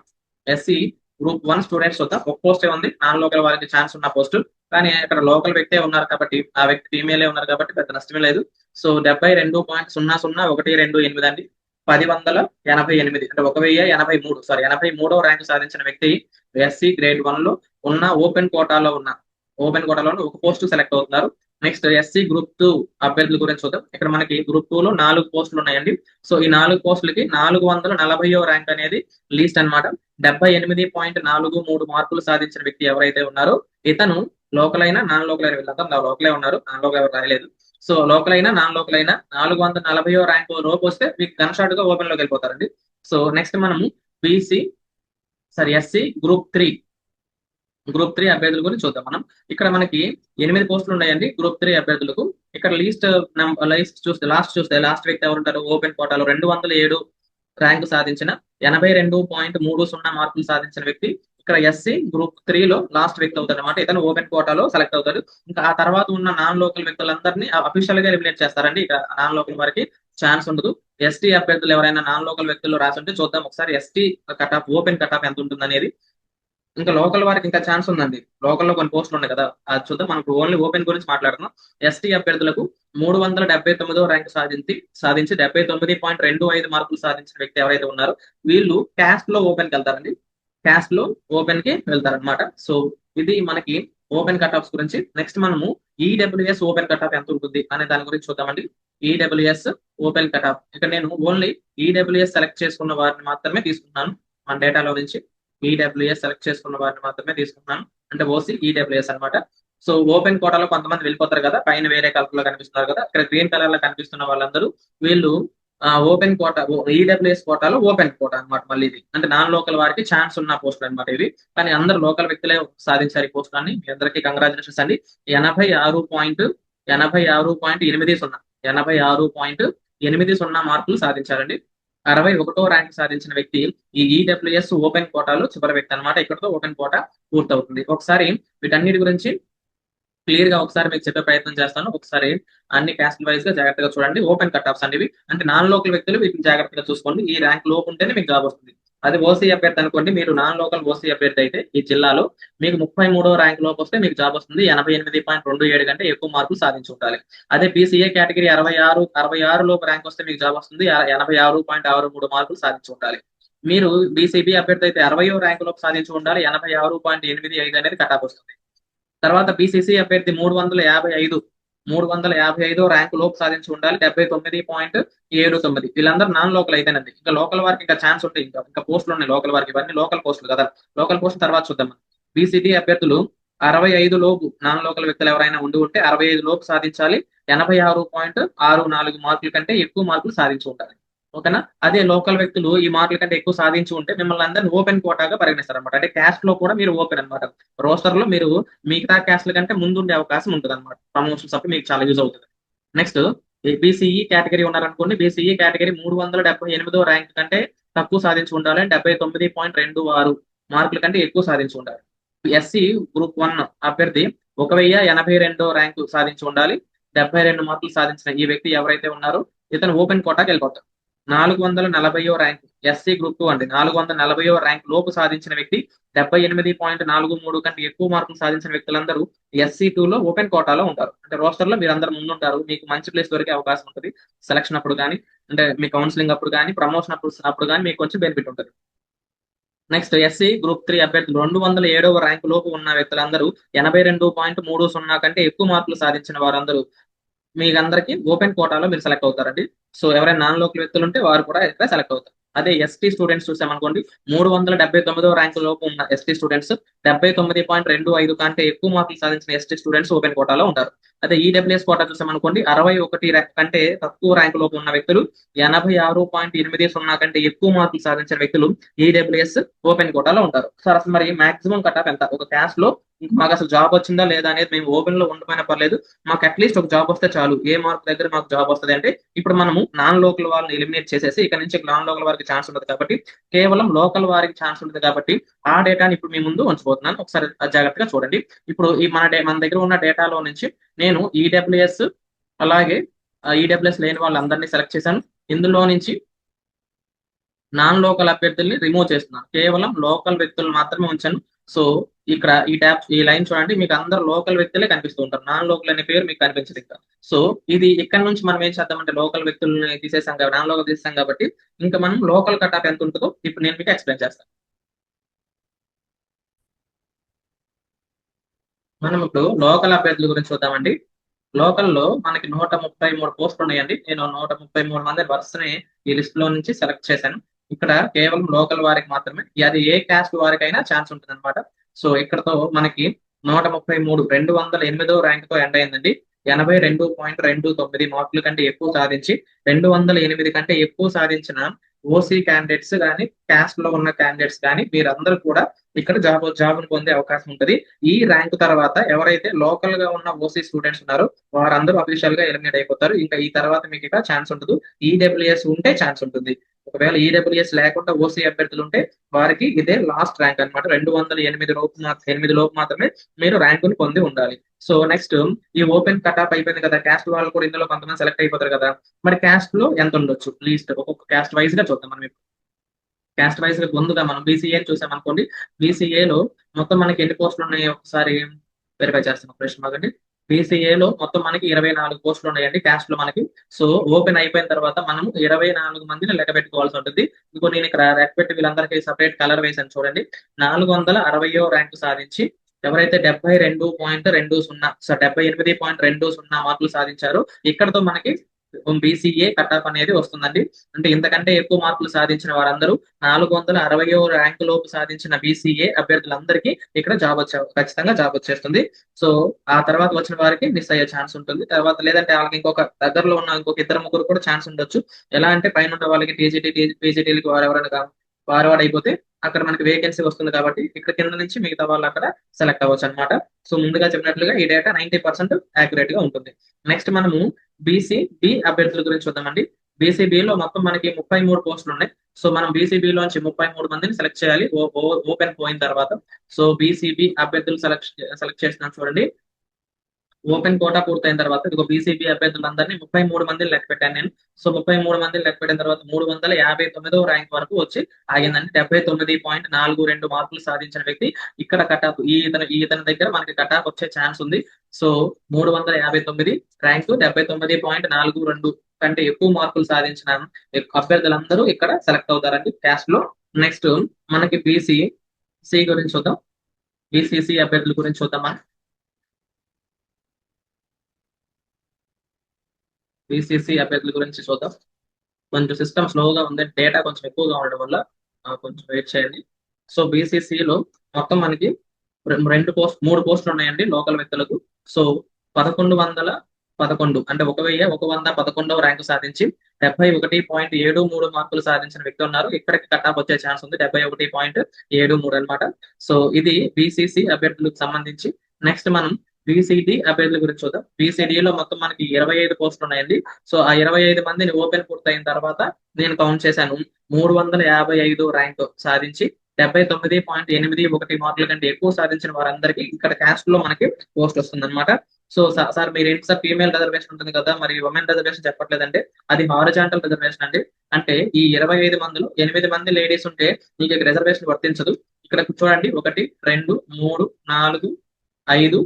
SC group one students వద్ద ఒక పోస్టే ఉంది. నాన్ లోకల్ వాళ్ళకి ఛాన్స్ ఉన్న పోస్ట్ కానీ ఇక్కడ లోకల్ వ్యక్తే ఉన్నారు కాబట్టి ఆ వ్యక్తి ఫీమేలే ఉన్నారు కాబట్టి పెద్ద నష్టమే లేదు. సో డెబ్బై రెండు పాయింట్ సున్నా సున్నా ఒకటి రెండు ఎనిమిది అండి. పది వందల ఎనభై ఎనిమిది. అంటే ఒక వెయ్యి ఎనభై మూడు. సారీ ఎనభై మూడో ర్యాంక్ సాధించిన వ్యక్తి ఎస్సీ గ్రేడ్ వన్లో ఉన్న ఓపెన్ కోటాలో ఉన్న ఓపెన్ కోటాలో ఒక పోస్ట్ సెలెక్ట్ అవుతున్నారు. నెక్స్ట్ ఎస్సీ గ్రూప్ టూ అభ్యర్థుల గురించి చూద్దాం. ఇక్కడ మనకి గ్రూప్ టూ లో నాలుగు పోస్టులు ఉన్నాయండి. సో ఈ నాలుగు పోస్టులకి నాలుగు వందల నలభైయో ర్యాంక్ అనేది లీస్ట్ అన్నమాట. డెబ్బై ఎనిమిది పాయింట్ నాలుగు మూడు మార్కులు సాధించిన వ్యక్తి ఎవరైతే ఉన్నారో ఇతను లోకల్ అయినా నాన్ లోకల్ అయిన వీళ్ళంతా లోకలే ఉన్నారు. నాన్ లోకల్ ఎవరు రాయలేదు. సో లోకల్ అయినా నాన్ లోకల్ అయినా నాలుగు వందల నలభైయో ర్యాంక్ లోపు వస్తే మీకు గన్ షాట్గా ఓపెన్లోకి వెళ్ళిపోతారండి. సో నెక్స్ట్ మనము BC sorry SC group three group three అభ్యర్థుల గురించి చూద్దాం మనం. ఇక్కడ మనకి ఎనిమిది పోస్టులు ఉన్నాయండి. గ్రూప్ త్రీ అభ్యర్థులకు ఇక్కడ లీస్ట్ లీస్ట్ చూస్తే లాస్ట్ చూస్తే లాస్ట్ వ్యక్తి ఎవరు ఉంటారు? ఓపెన్ కోటాలో రెండు వందల ఏడు ర్యాంకు సాధించిన ఎనభై రెండు పాయింట్ మూడు సున్నా మార్కులు సాధించిన వ్యక్తి ఇక్కడ ఎస్సీ గ్రూప్ త్రీ లో లాస్ట్ వ్యక్తి అవుతాడు అనమాట ఇతను ఓపెన్ కోటాలో సెలెక్ట్ అవుతాడు. ఇంకా ఆ తర్వాత ఉన్న నాన్ లోకల్ వ్యక్తులందరినీ అఫీషియల్గా ఎలిమినేట్ చేస్తారండి. ఇక్కడ నాన్ లోకల్ వారికి ఛాన్స్ ఉండదు. ఎస్టీ అభ్యర్థులు ఎవరైనా నాన్ లోకల్ వ్యక్తులు రాసుంటే చూద్దాం. ఒకసారి ST cut off open cut off ఎంత ఉంటుంది అనేది ఇంకా లోకల్ వారికి ఇంకా ఛాన్స్ ఉందండి. లోకల్లో కొన్ని పోస్టులు ఉన్నాయి కదా. అది చూద్దాం. మనకు ఓన్లీ ఓపెన్ గురించి మాట్లాడుతున్నాం. ఎస్టీ అభ్యర్థులకు మూడు వందల డెబ్బై తొమ్మిదో ర్యాంక్ సాధించి సాధించి డెబ్బై తొమ్మిది పాయింట్ రెండు ఐదు మార్కులు సాధించిన వ్యక్తి ఎవరైతే ఉన్నారో వీళ్ళు క్యాస్ట్లో ఓపెన్కి వెళ్తారండి. క్యాస్ట్లో ఓపెన్కి వెళ్తారనమాట సో ఇది మనకి ఓపెన్ కట్ ఆఫ్స్ గురించి. నెక్స్ట్ మనము ఈడబ్ల్యూఎస్ ఓపెన్ కట్ ఆఫ్ ఎంత ఉంటుంది అనే దాని గురించి చూద్దామండి. ఈడబ్ల్యూఎస్ ఓపెన్ కట్ ఆఫ్ ఇక్కడ నేను ఓన్లీ ఈడబ్ల్యూఎస్ సెలెక్ట్ చేసుకున్న వారిని మాత్రమే తీసుకున్నాను. మన డేటాలో నుంచి. ఈడబ్ల్యూఎస్ సెలెక్ట్ చేసుకున్న వారిని మాత్రమే తీసుకున్నాను అంటే ఓసీ ఈడబ్ల్యూఎస్ అనమాట సో ఓపెన్ కోటాలో కొంతమంది వెళ్ళిపోతారు కదా పైన వేరే కలర్లో కనిపిస్తున్నారు కదా ఇక్కడ గ్రీన్ కలర్లో కనిపిస్తున్న వాళ్ళందరూ వీళ్ళు ఓపెన్ కోటా ఈడబ్ల్యూఎస్ కోటాలో ఓపెన్ కోటా అనమాట మళ్ళీ ఇది. అంటే నాన్ లోకల్ వారికి ఛాన్స్ ఉన్న పోస్టులు అనమాట ఇవి. కానీ అందరు లోకల్ వ్యక్తులే సాధించారు ఈ పోస్టులన్నీ మీ అందరికీ కంగ్రాచులేషన్స్ అండి. ఎనభై ఆరు పాయింట్ ఎనభై ఆరు పాయింట్ ఎనిమిది సున్నా ఎనభై ఆరు పాయింట్ ఎనిమిది సున్నా మార్కులు సాధించారండి. అరవై ఒకటో ర్యాంక్ సాధించిన వ్యక్తి ఈ ఈడబ్ల్యూఎస్ ఓపెన్ కోటాలో చివరి వ్యక్తి అనమాట ఇక్కడతో ఓపెన్ కోటా పూర్తవుతుంది. ఒకసారి వీటన్నిటి గురించి క్లియర్గా ఒకసారి మీకు చెప్పే ప్రయత్నం చేస్తాను. ఒకసారి అన్ని క్యాస్ట్ వైజ్గా జాగ్రత్తగా చూడండి. ఓపెన్ కట్ ఆఫ్స్ అనేవి అంటే నాన్ లోకల్ వ్యక్తులు వీటిని జాగ్రత్తగా చూసుకోండి. ఈ ర్యాంక్ లోపు ఉంటేనే మీకు జాబ్ వస్తుంది. అది ఓసీ అభ్యర్థి అనుకోండి మీరు నాన్ లోకల్ ఓసీ అభ్యర్థి అయితే ఈ జిల్లాలో మీకు ముప్పై మూడో ర్యాంక్ లోపు వస్తే మీకు జాబ్ వస్తుంది. ఎనభై ఎనిమిది పాయింట్ రెండు ఏడు కంటే ఎక్కువ మార్కులు సాధించి ఉండాలి అదే బీసీఏ కేటగిరీ అరవై ఆరు అరవై ఆరు లోపు ర్యాంక్ వస్తే మీకు జాబ్ వస్తుంది. ఎనభై ఆరు పాయింట్ ఆరు మూడు మార్కులు సాధించి ఉండాలి మీరు బీసీబీ అభ్యర్థి అయితే అరవయో ర్యాంక్ లోపు సాధించి ఉండాలి. ఎనభై ఆరు పాయింట్ ఎనిమిది ఐదు అనేది కటాప్ వస్తుంది. తర్వాత బీసీసీ అభ్యర్థి మూడు వందల యాభై ఐదు మూడు వందల యాభై ఐదో ర్యాంకు లోపు సాధించి ఉండాలి. డెబ్బై తొమ్మిది పాయింట్ ఏడు తొమ్మిది. వీళ్ళందరూ నాన్ లోకల్ అయితేనండి. ఇంకా లోకల్ వారికి ఇంకా ఛాన్స్ ఉంటాయి. ఇంకా ఇంకా పోస్టులు ఉన్నాయి లోకల్ వారికి. ఇవన్నీ లోకల్ పోస్టులు కదా. లోకల్ పోస్ట్ తర్వాత చూద్దాం. బీసీటీ అభ్యర్థులు అరవై ఐదు లోపు నాన్ లోకల్ వ్యక్తులు ఎవరైనా ఉండి ఉంటే అరవై ఐదు లోపు సాధించాలి. ఎనభై ఆరు పాయింట్ ఆరు నాలుగు మార్కుల కంటే ఎక్కువ మార్కులు సాధించి ఉండాలి. ఓకేనా? అదే లోకల్ వ్యక్తులు ఈ మార్కుల కంటే ఎక్కువ సాధించి ఉంటే మిమ్మల్ని అందరినీ ఓపెన్ కోటాగా పరిగణిస్తారు అనమాట అంటే క్యాస్ట్లో కూడా మీరు ఓపెన్ అనమాట రోస్టర్లో మీరు మిగతా క్యాస్ట్ల కంటే ముందు ఉండే అవకాశం ఉంటుంది అనమాట ప్రమోషన్స్ అప్పుడు మీకు చాలా యూజ్ అవుతుంది. నెక్స్ట్ బీసీఈ కేటగిరీ ఉన్నారనుకోండి బీసీఈ కేటగిరీ మూడు వందల డెబ్బై ఎనిమిదో ర్యాంక్ కంటే తక్కువ సాధించి ఉండాలి డెబ్బై తొమ్మిది పాయింట్ రెండు ఆరు మార్కుల కంటే ఎక్కువ సాధించి ఉండాలి. ఎస్సీ గ్రూప్ వన్ అభ్యర్థి ఒక వెయ్యి ఎనభై రెండో ర్యాంకు సాధించి ఉండాలి. డెబ్బై రెండు మార్కులు సాధించిన ఈ వ్యక్తి ఎవరైతే ఉన్నారో ఇతను ఓపెన్ కోటాకి వెళ్ళిపోతారు నాలుగు వందల నలభైయో ర్యాంక్ ఎస్సీ గ్రూప్ టూ అండి. నాలుగు వందల నలభైయో ర్యాంక్ లోపు సాధించిన వ్యక్తి డెబ్బై ఎనిమిది పాయింట్ నాలుగు మూడు కంటే ఎక్కువ మార్కులు సాధించిన వ్యక్తులందరూ ఎస్సీ టూ లో ఓపెన్ కోటాలో ఉంటారు. అంటే రోస్టర్లో మీరు అందరు ముందు ఉంటారు మీకు మంచి ప్లేస్ దొరికే అవకాశం ఉంటుంది. సెలక్షన్ అప్పుడు కానీ అంటే మీ కౌన్సిలింగ్ అప్పుడు కానీ ప్రమోషన్ అప్పుడు అప్పుడు కానీ మీకు కొంచెం బెనిఫిట్ ఉంటుంది. నెక్స్ట్ ఎస్సీ గ్రూప్ త్రీ అభ్యర్థులు. రెండు వందల ఏడవ ర్యాంకు లోపు ఉన్న వ్యక్తులందరూ ఎనభై రెండు పాయింట్ మూడు సున్నా కంటే ఎక్కువ మార్కులు సాధించిన వారందరూ మీకు అందరికి ఓపెన్ కోటాలో మీరు సెలెక్ట్ అవుతారండి. సో ఎవరైనా నాన్ లోకల్ వ్యక్తులు ఉంటే వారు కూడా ఇక్కడ సెలెక్ట్ అవుతారు. అదే ఎస్టీ స్టూడెంట్స్ చూసామనుకోండి మూడు వందల డెబ్బై తొమ్మిదో ర్యాంకు లోపు ఉన్న ఎస్టీ స్టూడెంట్స్ డెబ్బై తొమ్మిది పాయింట్ రెండు ఐదు కంటే ఎక్కువ మార్కులు సాధించిన ఎస్టీ స్టూడెంట్స్ ఓపెన్ కోటాలో ఉంటారు. అదే ఈడబ్ల్యూఎస్ కోటా చూసామనుకోండి అరవై ఒకటి కంటే తక్కువ ర్యాంకు లోపు ఉన్న వ్యక్తులు ఎనభై ఆరు పాయింట్ ఎనిమిది సున్నా కంటే ఎక్కువ మార్కులు సాధించిన వ్యక్తులు ఈడబ్ల్యూఎస్ ఓపెన్ కోటాలో ఉంటారు. సార్ అసలు మరి మాక్సిమం కటాప్ ఎంత? ఒక క్యాస్ట్లో మాకు అసలు జాబ్ వచ్చిందా లేదా అనేది మేము ఓపెన్లో ఉండకపోయినా పర్లేదు. మాకు అట్లీస్ట్ ఒక జాబ్ వస్తే చాలు. ఏ మార్క్ దగ్గర మాకు జాబ్ వస్తుంది అంటే ఇప్పుడు మనము నాన్ లోకల్ వాళ్ళని ఎలిమినేట్ చేసేసి ఇక్కడ నుంచి నాన్ లోకల్ వారికి ఛాన్స్ ఉంటుంది కాబట్టి కేవలం లోకల్ వారికి ఛాన్స్ ఉంటుంది కాబట్టి ఆ డేటాని ఇప్పుడు మీ ముందు ఉంచబోతున్నాను. ఒకసారి జాగ్రత్తగా చూడండి. ఇప్పుడు ఈ మన మన దగ్గర ఉన్న డేటాలో నుంచి నేను ఈడబ్ల్యూఎస్ అలాగే ఈడబ్ల్యూఎస్ లేని వాళ్ళందరినీ సెలెక్ట్ చేశాను. ఇందులో నుంచి నాన్ లోకల్ అభ్యర్థుల్ని రిమూవ్ చేస్తున్నాను. కేవలం లోకల్ వ్యక్తులు మాత్రమే ఉంచాను. సో ఇక్కడ ఈ ట్యాబ్ ఈ లైన్ చూడండి మీకు అందరు లోకల్ వ్యక్తులే కనిపిస్తూ ఉంటారు. నాన్ లోకల్ అనే పేరు మీకు కనిపించదు ఇంకా సో ఇది ఇక్కడ నుంచి మనం ఏం చేద్దామంటే లోకల్ వ్యక్తులని తీసేసాం కాబట్టి నాన్ లోకల్ తీసేసాం కాబట్టి ఇంకా మనం లోకల్ కటాప్ ఎంత ఉంటుందో ఇప్పుడు నేను మీకు ఎక్స్ప్లెయిన్ చేస్తాను. మనం ఇప్పుడు లోకల్ అభ్యర్థుల గురించి చూద్దామండి. లోకల్లో మనకి నూట ముప్పై మూడు పోస్టులు ఉన్నాయండి. నేను నూట ముప్పై మూడు మంది వరుసని ఈ లిస్ట్లో నుంచి సెలెక్ట్ చేశాను. ఇక్కడ కేవలం లోకల్ వారికి మాత్రమే అది ఏ క్యాస్ట్ వారికైనా ఛాన్స్ ఉంటుంది అనమాట సో ఇక్కడతో మనకి నూట ముప్పై మూడు రెండు వందల ఎనిమిదో ర్యాంక్తో ఎండ్ అయిందండి. ఎనభై రెండు పాయింట్ రెండు తొమ్మిది మార్కుల కంటే ఎక్కువ సాధించి రెండు వందల ఎనిమిది కంటే ఎక్కువ సాధించిన ఓసీ క్యాండిడేట్స్ కానీ క్యాస్ట్లో ఉన్న క్యాండిడేట్స్ కానీ మీరందరూ కూడా ఇక్కడ జాబ్ జాబ్ పొందే అవకాశం ఉంటుంది. ఈ ర్యాంక్ తర్వాత ఎవరైతే లోకల్గా ఉన్న ఓసీ స్టూడెంట్స్ ఉన్నారో వారందరూ అఫీషియల్గా ఎలిమినేట్ అయిపోతారు. ఇంకా ఈ తర్వాత మీకు ఇక్కడ ఛాన్స్ ఉంటుంది. ఈడబ్ల్యూఎస్ ఉంటే ఛాన్స్ ఉంటుంది. ఒకవేళ ఈడబ్ల్యూఎస్ లేకుండా ఓసీ అభ్యర్థులు ఉంటే వారికి ఇదే లాస్ట్ ర్యాంక్ అనమాట రెండు వందల ఎనిమిది లోపు ఎనిమిది లోపు మాత్రమే మీరు ర్యాంకును పొంది ఉండాలి. సో నెక్స్ట్ ఈ ఓపెన్ కటాప్ అయిపోయింది కదా. క్యాస్ట్ వాళ్ళు కూడా ఇందులో కొంతమంది సెలెక్ట్ అయిపోతారు కదా. మరి క్యాస్ట్లో ఎంత ఉండొచ్చు? లీస్ట్ ఒక్కొక్క క్యాస్ట్ వైజ్గా చూద్దాం మనం క్యాస్ట్ వైజ్గా ముందుగా మనం బీసీఏ చూసాం అనుకోండి. బీసీఏలో మొత్తం మనకి ఎన్ని పోస్టులు ఉన్నాయి? ఒకసారి వెరిఫై చేస్తాం. ప్రశ్న మాకండి బీసీఏలో మొత్తం మనకి ఇరవై నాలుగు పోస్టులు ఉన్నాయండి క్యాస్ట్లో మనకి. సో ఓపెన్ అయిపోయిన తర్వాత మనం ఇరవై నాలుగు మందిని లెక్క పెట్టుకోవాల్సి ఉంటుంది. ఇంకో నేను ఇక్కడ లెక్క పెట్టి వీళ్ళందరికీ సపరేట్ కలర్ వేసాను చూడండి. నాలుగు వందల అరవయో ర్యాంకు సాధించి ఎవరైతే డెబ్బై రెండు పాయింట్ రెండు సున్నా సో డెబ్బై ఎనిమిది పాయింట్ రెండు సున్నా మార్కులు సాధించారు ఇక్కడతో మనకి బీసీఏ కటాఫ్ అనేది వస్తుందండి అంటే ఇంతకంటే ఎక్కువ మార్కులు సాధించిన వారందరూ నాలుగు వందల అరవయో ర్యాంకు లోపు సాధించిన బీసీఏ అభ్యర్థులందరికీ ఇక్కడ జాబ్ వచ్చే ఖచ్చితంగా జాబ్ వచ్చేస్తుంది సో ఆ తర్వాత వచ్చిన వారికి మిస్ అయ్యే ఛాన్స్ ఉంటుంది తర్వాత లేదంటే వాళ్ళకి ఇంకొక దగ్గరలో ఉన్న ఇంకొక ఇద్దరు ముగ్గురు కూడా ఛాన్స్ ఉండొచ్చు ఎలా అంటే పైన ఉన్న వాళ్ళకి టీజీటీ పీజీటీలకి వారు ఎవరైనా వారవాడు అయిపోతే అక్కడ మనకి వేకెన్సీ వస్తుంది కాబట్టి ఇక్కడ కింద నుంచి మిగతా వాళ్ళు అక్కడ సెలెక్ట్ అవ్వచ్చు అనమాట సో ముందుగా చెప్పినట్లుగా ఈ డేటా నైన్టీ పర్సెంట్ యాక్యురేట్గా ఉంటుంది. నెక్స్ట్ మనము బీసీ బి అభ్యర్థుల గురించి చూద్దామండి. బీసీబీలో మొత్తం మనకి ముప్పై మూడు పోస్టులు ఉన్నాయి. సో మనం బీసీబీలోంచి ముప్పై మూడు మందిని సెలెక్ట్ చేయాలి. ఓపెన్ పోయిన తర్వాత. సో బీసీబీ అభ్యర్థులు సెలెక్ట్ సెలెక్ట్ చేస్తున్నాం చూడండి. ఓపెన్ కోటా పూర్తయిన తర్వాత ఇదిగో బీసీపీ అభ్యర్థులందరినీ ముప్పై మూడు మందిని లెక్క పెట్టాను నేను. సో ముప్పై మూడు మందిని లెక్క పెట్టిన తర్వాత మూడు వందల యాభై తొమ్మిదో ర్యాంక్ వరకు వచ్చి ఆగిందండి. డెబ్బై తొమ్మిది పాయింట్ నాలుగు రెండు మార్కులు సాధించిన వ్యక్తి ఇక్కడ కటాఫ్ ఈ ఇతను ఈ ఇతని దగ్గర మనకి కటాఫ్ వచ్చే ఛాన్స్ ఉంది. సో మూడు వందల యాభై తొమ్మిది ర్యాంకు డెబ్బై తొమ్మిది పాయింట్ నాలుగు రెండు కంటే ఎక్కువ మార్కులు సాధించిన అభ్యర్థులందరూ ఇక్కడ సెలెక్ట్ అవుతారండి క్యాస్ట్లో. నెక్స్ట్ మనకి బీసీ సి గురించి చూద్దాం. బీసీసీ అభ్యర్థుల గురించి చూద్దాం మనం బీసీసీ అభ్యర్థుల గురించి చూద్దాం. కొంచెం సిస్టమ్ స్లోగా ఉంది. డేటా కొంచెం ఎక్కువగా ఉండడం వల్ల కొంచెం వెయిట్ చేయండి. సో బీసీసీలో మొత్తం మనకి రెండు పోస్ట్ మూడు పోస్టులు ఉన్నాయండి లోకల్ వ్యక్తులకు. సో పదకొండు వందల పదకొండు అంటే ఒక వెయ్యి ఒక వంద పదకొండవ ర్యాంకు సాధించి డెబ్బై ఒకటి పాయింట్ ఏడు మూడు మార్కులు సాధించిన వ్యక్తి ఉన్నారు. ఇక్కడికి కటాప్ వచ్చే ఛాన్స్ ఉంది. డెబ్బై ఒకటి పాయింట్ ఏడు మూడు అనమాట సో ఇది బీసీసీ అభ్యర్థులకు సంబంధించి. నెక్స్ట్ మనం బీసీడీ అభ్యర్థుల గురించి చూద్దాం. బీసీడీలో మొత్తం మనకి ఇరవై ఐదు పోస్టులు ఉన్నాయండి. సో ఆ ఇరవై ఐదు మందిని ఓపెన్ పూర్తయిన తర్వాత నేను కౌంట్ చేశాను. మూడు వందల యాభై ఐదు ర్యాంక్ సాధించి డెబ్బై తొమ్మిది పాయింట్ ఎనిమిది ఒకటి మార్కుల కంటే ఎక్కువ సాధించిన వారందరికీ ఇక్కడ క్యాస్ట్లో మనకి పోస్ట్ వస్తుంది అనమాట సో సార్ మీరు ఏంటి సార్? ఫీమేల్ రిజర్వేషన్ ఉంటుంది కదా మరి ఉమెన్ రిజర్వేషన్ చెప్పట్లేదంటే అది హారిజాంటల్ రిజర్వేషన్ అండి. అంటే ఈ ఇరవై ఐదు మందిలో ఎనిమిది మంది లేడీస్ ఉంటే మీకు రిజర్వేషన్ వర్తించదు. ఇక్కడ చూడండి. ఒకటి రెండు మూడు నాలుగు ఐదు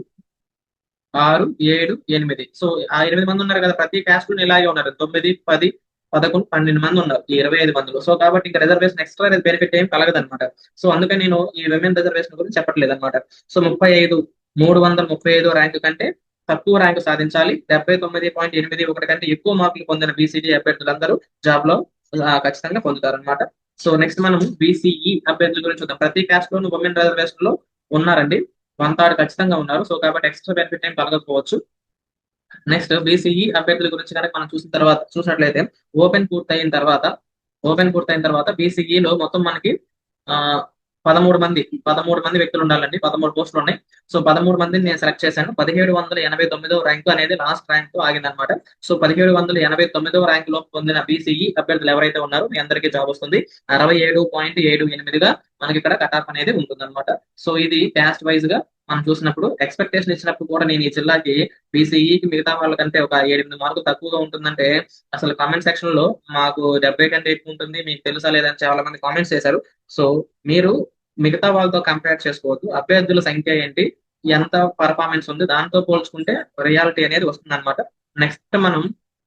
ఆరు ఏడు ఎనిమిది. సో ఆ ఎనిమిది మంది ఉన్నారు కదా ప్రతి క్యాస్ట్లో ఇలాగే ఉన్నారు. తొమ్మిది పది పదకొండు పన్నెండు మంది ఉన్నారు ఈ ఇరవై ఐదు మందిలో. సో కాబట్టి ఇంకా రిజర్వేషన్ ఎక్స్ట్రా బెనిఫిట్ ఏం కలగదు అనమాట సో అందుకని నేను ఈ విమెన్ రిజర్వేషన్ గురించి చెప్పట్లేదు అనమాట సో ముప్పై ఐదు మూడు వందల ముప్పై ఐదు ర్యాంకు కంటే తక్కువ ర్యాంకు సాధించాలి. డెబ్బై తొమ్మిది పాయింట్ ఎనిమిది ఒకటి కంటే ఎక్కువ మార్కులు పొందిన బీసీడీ అభ్యర్థులందరూ జాబ్లో ఖచ్చితంగా పొందుతారు అనమాట సో నెక్స్ట్ మనం బీసీఈ అభ్యర్థుల గురించి చూద్దాం. ప్రతి క్యాస్ట్ లోను ఉమెన్ రిజర్వేషన్లో ఉన్నారండి. వన్ థర్డ్ ఖచ్చితంగా ఉన్నారు. సో కాబట్టి ఎక్స్ట్రా బెనిఫిట్ ఏం కలగకపోవచ్చు. నెక్స్ట్ బీసీఈ అభ్యర్థుల గురించి కనుక మనం చూసిన తర్వాత చూసినట్లయితే ఓపెన్ పూర్తయిన తర్వాత ఓపెన్ పూర్తయిన తర్వాత బీసీఈలో మొత్తం మనకి ఆ పదమూడు మంది పదమూడు మంది వ్యక్తులు ఉండాలండి. పదమూడు పోస్టులు ఉన్నాయి. సో పదమూడు మందిని నేను సెలెక్ట్ చేశాను. పదిహేడు వందల ఎనభై తొమ్మిదో ర్యాంకు అనేది లాస్ట్ ర్యాంక్ ఆగిందనమాట సో పదిహేడు వందల ఎనభై తొమ్మిదో ర్యాంక్లో పొందిన బీసీఈ అభ్యర్థులు ఎవరైతే ఉన్నారో మీ అందరికీ జాబ్ వస్తుంది. అరవై ఏడు పాయింట్ ఏడు ఎనిమిదిగా మనకి ఇక్కడ కట్ ఆఫ్ అనేది ఉంటుంది అనమాట సో ఇది క్యాస్ట్ వైజ్గా మనం చూసినప్పుడు ఎక్స్పెక్టేషన్ ఇచ్చినప్పుడు కూడా నేను ఈ జిల్లాకి బీసీఈకి మిగతా వాళ్ళకంటే ఒక ఎనిమిది మార్కులు తక్కువగా ఉంటుందంటే అసలు కామెంట్ సెక్షన్లో మాకు డెబ్బై కంటే ఎక్కువ ఉంటుంది మీకు తెలుసా లేదని చాలా మంది కామెంట్స్ చేశారు. సో మీరు మిగతా వాళ్ళతో కంపేర్ చేసుకోవద్దు. అభ్యర్థుల సంఖ్య ఏంటి ఎంత పర్ఫార్మెన్స్ ఉంది దాంతో పోల్చుకుంటే రియాలిటీ అనేది వస్తుంది అనమాట నెక్స్ట్ మనం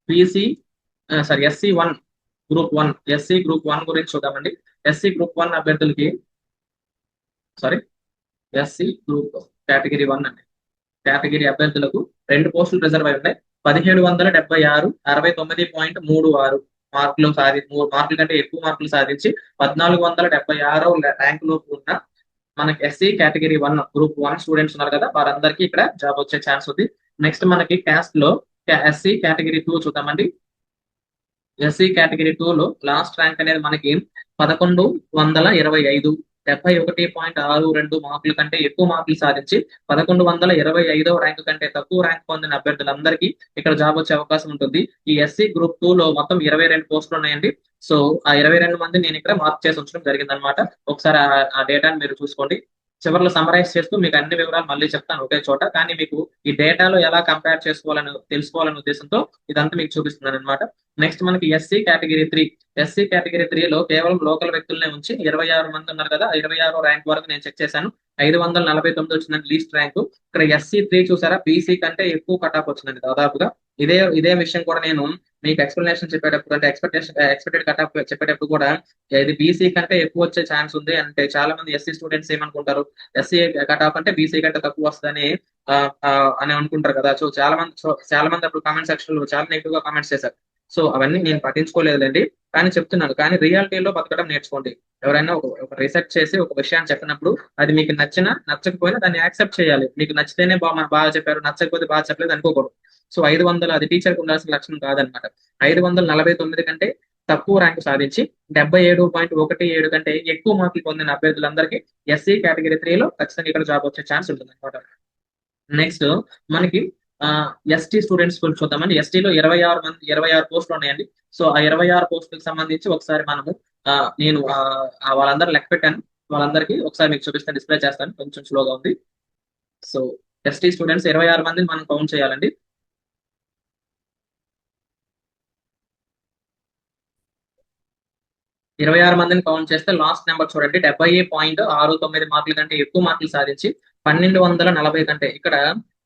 BC sorry SC one group one SC group one గురించి చూద్దామండి. ఎస్సీ గ్రూప్ వన్ అభ్యర్థులకి sorry SC group category one అండి. కేటగిరీ అభ్యర్థులకు రెండు పోస్టులు రిజర్వ్ అయి ఉన్నాయి. పదిహేడు వందల డెబ్బై ఆరు అరవై తొమ్మిది పాయింట్ మూడు ఆరు మార్కులు సాధి మూడు మార్కుల కంటే ఎక్కువ మార్కులు సాధించి పద్నాలుగు వందల డెబ్బై ఆరో ర్యాంక్ లోపు ఉన్న మనకి SC category one group one students ఉన్నారు కదా వారందరికీ ఇక్కడ జాబ్ వచ్చే ఛాన్స్ ఉంది. నెక్స్ట్ మనకి క్యాస్ట్లో ఎస్సీ కేటగిరీ టూ చూద్దామండి. ఎస్సీ కేటగిరీ టూ లో లాస్ట్ ర్యాంక్ అనేది మనకి పదకొండు వందల ఇరవై ఐదు. డెబ్బై ఒకటి పాయింట్ ఆరు రెండు మార్కుల కంటే ఎక్కువ మార్కులు సాధించి పదకొండు వందల ఇరవై ఐదవ ర్యాంక్ కంటే తక్కువ ర్యాంక్ పొందిన అభ్యర్థులందరికీ ఇక్కడ జాబ్ వచ్చే అవకాశం ఉంటుంది. ఈ ఎస్సీ గ్రూప్ టూ లో మొత్తం ఇరవై రెండు పోస్టులు ఉన్నాయండి. సో ఆ ఇరవై రెండు మంది నేను ఇక్కడ మార్క్ చేసి ఉంచడం జరిగిందనమాట ఒకసారి ఆ డేటాని మీరు చూసుకోండి. చివరిలో సమరైజ్ చేస్తూ మీకు అన్ని వివరాలు మళ్ళీ చెప్తాను ఒకే చోట. కానీ మీకు ఈ డేటాలో ఎలా కంపేర్ చేసుకోవాలని తెలుసుకోవాలనే ఉద్దేశంతో ఇదంతా మీకు చూపిస్తున్నాను అనమాట నెక్స్ట్ మనకి SC category three SC category త్రీలో కేవలం లోకల్ వ్యక్తులనే ఉంచి ఇరవై ఆరు మంది ఉన్నారు కదా ఇరవై ఆరో ర్యాంక్ వరకు నేను చెక్ చేశాను. ఐదు వందల నలభై తొమ్మిది వచ్చిందండి లీస్ట్ ర్యాంకు ఇక్కడ ఎస్సీ త్రీ చూసారా? బీసీ కంటే ఎక్కువ కట్ వచ్చిందండి దాదాపుగా. ఇదే ఇదే విషయం కూడా నేను మీకు ఎక్స్ప్లెనేషన్ చెప్పేటప్పుడు అంటే ఎక్స్పెక్టేషన్ ఎక్స్పెక్టెడ్ కట్ ఆఫ్ చెప్పేటప్పుడు కూడా ఇది బీసీ కంటే ఎక్కువ వచ్చే ఛాన్స్ ఉంది అంటే చాలా మంది ఎస్సీ స్టూడెంట్స్ ఏమనుకుంటారు? ఎస్సీ కట్ ఆఫ్ అంటే బీసీ కంటే తక్కువ వస్తుందని అని అనుకుంటారు కదా. సో చాలా మంది చాలా మంది అప్పుడు కామెంట్ సెక్షన్లో చాలా నెగిటివ్గా కామెంట్స్ చేశారు. సో అవన్నీ నేను పట్టించుకోలేదులేండి. కానీ చెప్తున్నాను కానీ రియాలిటీలో బతకడం నేర్చుకోండి. ఎవరైనా ఒక ఒక రీసెర్చ్ చేసి ఒక విషయాన్ని చెప్పినప్పుడు అది మీకు నచ్చినా నచ్చకపోయినా దాన్ని యాక్సెప్ట్ చేయాలి. మీకు నచ్చితేనే బాగా బాగా చెప్పారు నచ్చకపోతే బాగా చెప్పలేదు అనుకోకూడదు. సో ఐదు వందలు అది టీచర్కి ఉండాల్సిన లక్షణం కాదనమాట ఐదు వందల నలభై తొమ్మిది కంటే తక్కువ ర్యాంకు సాధించి డెబ్బై ఏడు పాయింట్ ఒకటి ఏడు కంటే ఎక్కువ మార్కులు పొందిన అభ్యర్థులందరికీ ఎస్సీ కేటగిరీ త్రీలో ఖచ్చితంగా ఇక్కడ జాబ్ వచ్చే ఛాన్స్ ఉంటుంది అనమాట నెక్స్ట్ మనకి ఎస్టీ స్టూడెంట్స్ గురించి చూద్దామండి. ఎస్టీలో ఇరవై ఆరు మంది ఇరవై ఆరు పోస్టులు ఉన్నాయండి. సో ఆ ఇరవై ఆరు పోస్టులకు సంబంధించి ఒకసారి మనము నేను వాళ్ళందరూ లెక్క పెట్టాను. వాళ్ళందరికీ ఒకసారి మీకు చూపిస్తాను డిస్ప్లే చేస్తాను. కొంచెం స్లోగా ఉంది. సో ఎస్టీ స్టూడెంట్స్ ఇరవై ఆరు మందిని మనం కౌంట్ చేయాలండి. ఇరవై ఆరు మందిని కౌంట్ చేస్తే లాస్ట్ నెంబర్ చూడండి డెబ్బై పాయింట్ ఆరు తొమ్మిది మార్కుల కంటే ఎక్కువ మార్కులు సాధించి పన్నెండు వందల నలభై కంటే ఇక్కడ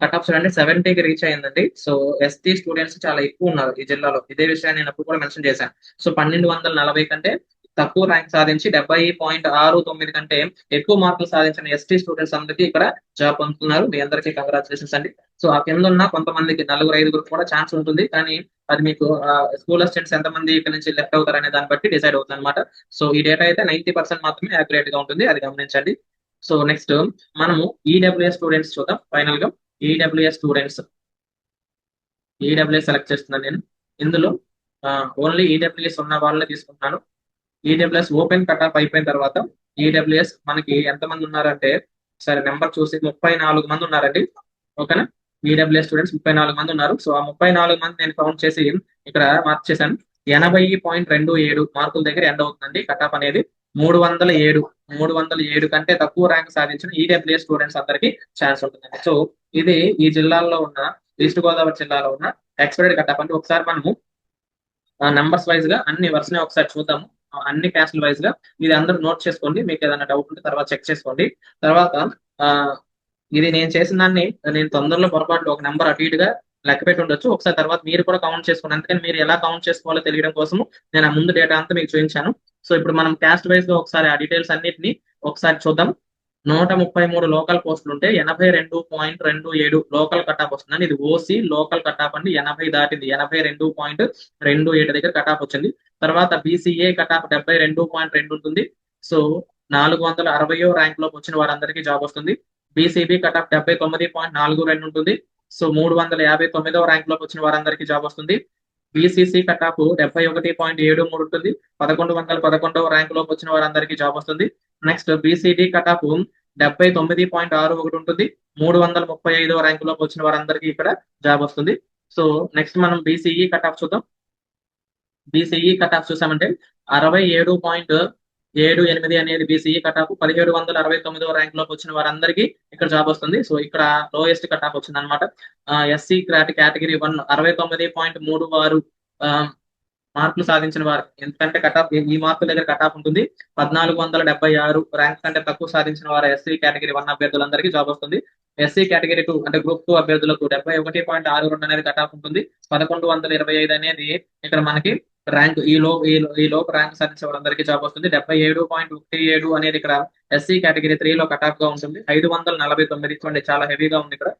కట్ ఆఫ్ చూడండి సెవెంటీకి రీచ్ అయిందండి. సో ఎస్టీ స్టూడెంట్స్ చాలా ఎక్కువ ఉన్నారు ఈ జిల్లాలో. ఇదే విషయాన్ని నేను అప్పుడు కూడా మెన్షన్ చేశాను. సో పన్నెండు వందల నలభై కంటే తక్కువ ర్యాంక్ సాధించి డెబ్బై పాయింట్ ఆరు తొమ్మిది కంటే ఎక్కువ మార్కులు సాధించిన ఎస్టీ స్టూడెంట్స్ అందరికీ ఇక్కడ జాబ్ పొందుతున్నారు మీ అందరికీ కంగ్రాచులేషన్స్ అండి. సో ఆ కింద ఉన్న కొంతమందికి నలుగురు ఐదుగురు కూడా ఛాన్స్ ఉంటుంది. కానీ అది మీకు స్కూల్ అసిస్టెంట్స్ ఎంతమంది ఇక్కడ నుంచి లెఫ్ట్ అవుతారు అనే దాన్ని బట్టి డిసైడ్ అవుతుంది అనమాట సో ఈ డేటా అయితే నైన్టీ పర్సెంట్ మాత్రమే యాక్యురేట్గా ఉంటుంది. అది గమనించండి. సో నెక్స్ట్ మనము ఈడబ్ల్యూఎస్ స్టూడెంట్స్ చూద్దాం. ఫైనల్గా ఈడబ్ల్యూఎస్ స్టూడెంట్స్ ఈడబ్ల్యూఎస్ సెలెక్ట్ చేస్తున్నాను నేను. ఇందులో ఓన్లీ ఈడబ్ల్యూఎస్ ఉన్న వాళ్ళని తీసుకుంటున్నాను. ఈడబ్ల్యూఎస్ ఓపెన్ కట్ ఆఫ్ అయిపోయిన తర్వాత ఈడబ్ల్యూఎస్ మనకి ఎంతమంది ఉన్నారంటే సరే నెంబర్ చూసి ముప్పై నాలుగు మంది ఉన్నారండి. ఓకేనా? ఈడబ్ల్యూఎస్ స్టూడెంట్స్ ముప్పై నాలుగు మంది ఉన్నారు. సో ఆ ముప్పై నాలుగు మంది నేను కౌంట్ చేసి ఇక్కడ మార్క్ చేశాను. ఎనభై పాయింట్ రెండు ఏడు మార్కుల దగ్గర ఎండ్ అవుతుందండి కట్ ఆఫ్ అనేది. మూడు వందల ఏడు మూడు వందల ఏడు కంటే తక్కువ ర్యాంక్ సాధించిన ఈడబ్ల్యూఎస్ స్టూడెంట్స్ అందరికి ఛాన్స్ ఉంటుందండి. సో ఇది ఈ జిల్లాల్లో ఉన్న ఈస్ట్ గోదావరి జిల్లాలో ఉన్న ఎక్స్పైర్డ్ కట్ ఆఫ్ అంటే ఒకసారి మనము నంబర్స్ వైజ్గా అన్ని వర్షనే ఒకసారి చూద్దాము. అన్ని క్యాస్ట్ల వైజ్గా ఇది అందరూ నోట్ చేసుకోండి. మీకు ఏదైనా డౌట్ ఉంటే తర్వాత చెక్ చేసుకోండి. తర్వాత ఇది నేను చేసిన దాన్ని నేను తొందరలో పొరపాటు ఒక నెంబర్ అటు ఇటుగా లెక్క పెట్టి ఉండొచ్చు. ఒకసారి తర్వాత మీరు కూడా కౌంట్ చేసుకోండి. అందుకని మీరు ఎలా కౌంట్ చేసుకోవాలో తెలియడం కోసం నేను ఆ ముందు డేటా అంతా మీకు చూపించాను. సో ఇప్పుడు మనం క్యాస్ట్ వైజ్గా ఒకసారి ఆ డీటెయిల్స్ అన్నిటిని ఒకసారి చూద్దాం. నూట ముప్పై మూడు లోకల్ పోస్టులు ఉంటే ఎనభై రెండు పాయింట్ రెండు ఏడు లోకల్ కటాఫ్ వస్తుందని. ఇది ఓసీ లోకల్ కటాఫ్ అండి. ఎనభై దాటింది. ఎనభై రెండు పాయింట్ రెండు ఏడు దగ్గర కటాఫ్ వచ్చింది. తర్వాత బీసీఏ కట్ ఆఫ్ డెబ్బై రెండు పాయింట్ రెండు ఉంటుంది. సో నాలుగు వందల అరవయో ర్యాంక్లోకి వచ్చిన వారందరికీ జాబ్ వస్తుంది. బీసీబీ కట్ ఆఫ్ డెబ్బై తొమ్మిది పాయింట్ నాలుగు రెండు ఉంటుంది. సో మూడు వందల యాభై తొమ్మిదవ ర్యాంక్లోకి వచ్చిన వారందరికీ జాబ్ వస్తుంది. బీసీసీ కట్ ఆఫ్ డెబ్బై ఒకటి పాయింట్ ఏడు మూడు ఉంటుంది. పదకొండు వందల పదకొండవ ర్యాంక్లోకి వచ్చిన వారందరికీ జాబ్ వస్తుంది. నెక్స్ట్ బీసీడీ కట్ ఆఫ్ డెబ్బై తొమ్మిది పాయింట్ ఆరు ఒకటి ఉంటుంది. మూడు వందల ముప్పై ఐదవ ర్యాంక్లో వచ్చిన వారందరికీ ఇక్కడ జాబ్ వస్తుంది. సో నెక్స్ట్ మనం బీసీఈ కట్ ఆఫ్ చూద్దాం. బీసీఈ కట్ ఆఫ్ చూసామంటే అరవై ఏడు పాయింట్ ఏడు ఎనిమిది అనేది బీసీఈ కట్ ఆఫ్ పదిహేడు వందల అరవై తొమ్మిదో ర్యాంక్లోకి వచ్చిన వారందరికీ ఇక్కడ జాబ్ వస్తుంది. సో ఇక్కడ లోయెస్ట్ కట్ ఆఫ్ వచ్చింది అనమాట ఎస్సీ కేటగిరీ వన్ అరవై తొమ్మిది పాయింట్ మూడు ఆరు మార్కులు సాధించిన వారు. ఎందుకంటే కటాఫ్ ఈ మార్కుల దగ్గర కటాఫ్ ఉంటుంది. పద్నాలుగు వందల డెబ్బై ఆరు ర్యాంక్ కంటే తక్కువ సాధించిన వారు ఎస్సీ కేటగిరీ వన్ అభ్యర్థులందరికీ జాబ్ వస్తుంది. ఎస్సీ కేటగిరీ టూ అంటే గ్రూప్ టూ అభ్యర్థులకు డెబ్బై ఒకటి పాయింట్ ఆరు రెండు అనేది కటాఫ్ ఉంటుంది. పదకొండు వందల ఇరవై ఐదు అనేది ఇక్కడ మనకి ర్యాంక్ ఈ లో ఈ లోపు ర్యాంక్ సాధించే వాళ్ళందరికీ జాబ్ వస్తుంది. డెబ్బై ఏడు పాయింట్ ఒకటి ఏడు అనేది ఇక్కడ ఎస్సీ కేటగిరీ త్రీ లో కట్గా ఉంటుంది. ఐదు వందల నలభై తొమ్మిది చూడండి చాలా హెవీగా ఉంది ఇక్కడ.